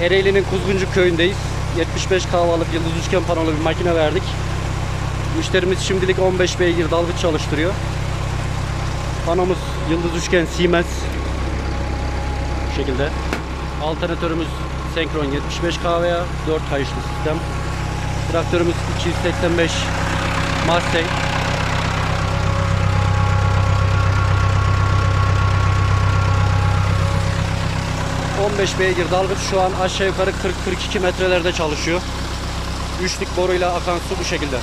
Ereğli'nin Kuzguncu köyündeyiz. 75 kahvalık yıldız üçgen panolu bir makine verdik. Müşterimiz şimdilik 15 beygir dalgıç çalıştırıyor. Panomuz yıldız üçgen Siemens. Bu şekilde. Alternatörümüz Senkron 75 kVA 4 kayışlı sistem. Traktörümüz 285 Mustang. ...15 beygir dalgıç şu an aşağı yukarı 40-42 metrelerde çalışıyor. Üçlük boruyla akan su bu şekilde.